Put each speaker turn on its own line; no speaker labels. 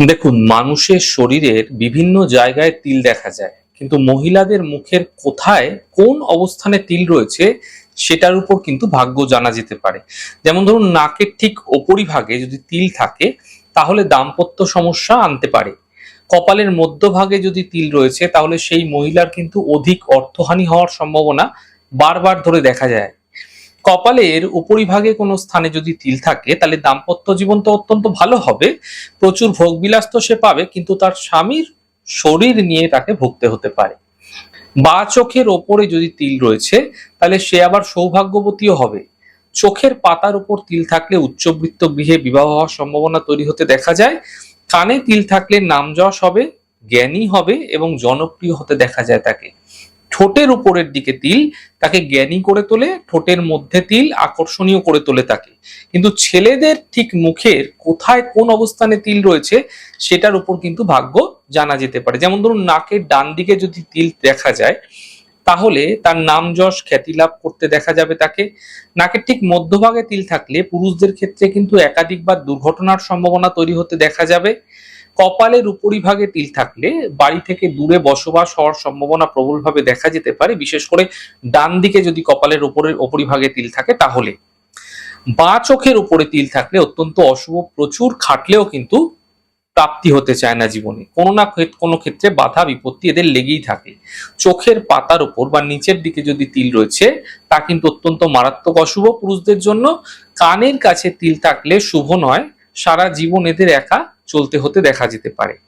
দেখুন, মানুষের শরীরের বিভিন্ন জায়গায় তিল দেখা যায়, কিন্তু মহিলাদের মুখের কোথায়, কোন অবস্থানে তিল রয়েছে, সেটার উপর কিন্তু ভাগ্য জানা যেতে পারে। যেমন ধরুন, নাকের ঠিক ওপরিভাগে যদি তিল থাকে, তাহলে দাম্পত্য সমস্যা আনতে পারে। কপালের মধ্যভাগে যদি তিল রয়েছে, তাহলে সেই মহিলার কিন্তু অধিক অর্থহানি হওয়ার সম্ভাবনা বারবার ধরে দেখা যায়। কপালের উপরিভাগে কোনো স্থানে যদি তিল থাকে, তাহলে দাম্পত্য জীবন তো অত্যন্ত ভালো হবে। প্রচুর ভোগবিলাস তো সে পাবে, কিন্তু তার স্বামীর শরীর নিয়ে তাকে ভুগতে হতে পারে। বা চোখের ওপরে যদি তিল রয়েছে, তাহলে সে আবার সৌভাগ্যবতীও হবে। চোখের পাতার উপর তিল থাকলে উচ্চবৃত্ত গৃহে বিবাহ হওয়ার সম্ভাবনা তৈরি হতে দেখা যায়। কানে তিল থাকলে নামযশ হবে, জ্ঞানী হবে এবং জনপ্রিয় হতে দেখা যায় তাকে। ঠোঁটের উপরের দিকে তিল, তাকে জ্ঞানী করে তোলে, ঠোঁটের মধ্যে তিল আকর্ষণীয় করে তোলে তাকে। কিন্তু ছেলেদের ঠিক মুখের কোথায় কোন অবস্থানে তিল রয়েছে, সেটার উপর কিন্তু ভাগ্য জানা যেতে পারে। যেমন ধরুন, নাকের ডান দিকে যদি তিল দেখা যায়, তাহলে তার নাম যশ খ্যাতি লাভ করতে দেখা যাবে তাকে। নাকের ঠিক মধ্যভাগে তিল থাকলে পুরুষদের ক্ষেত্রে কিন্তু একাধিকবার দুর্ঘটনার সম্ভাবনা তৈরি হতে দেখা যাবে। কপালের উপরিভাগে তিল থাকলে বাড়ি থেকে দূরে বসবাস হওয়ার সম্ভাবনা প্রবলভাবে দেখা যেতে পারে, বিশেষ করে ডান দিকে যদি কপালের উপরের উপরিভাগে তিল থাকে তাহলে। বা চোখের উপরে তিল থাকলে অত্যন্ত অশুভ, প্রচুর খাটলেও কিন্তু প্রাপ্তি হতে চায় না জীবনে। কোনো না কোনো ক্ষেত্রে বাধা, বিপত্তি এদের লেগেই থাকে। চোখের পাতার উপর বা নিচের দিকে যদি তিল রয়েছে, তা কিন্তু অত্যন্ত মারাত্মক অশুভ পুরুষদের জন্য। কানের কাছে তিল থাকলে শুভ নয় সারা জীবন এদের একা চলতে হতে দেখা যেতে পারে।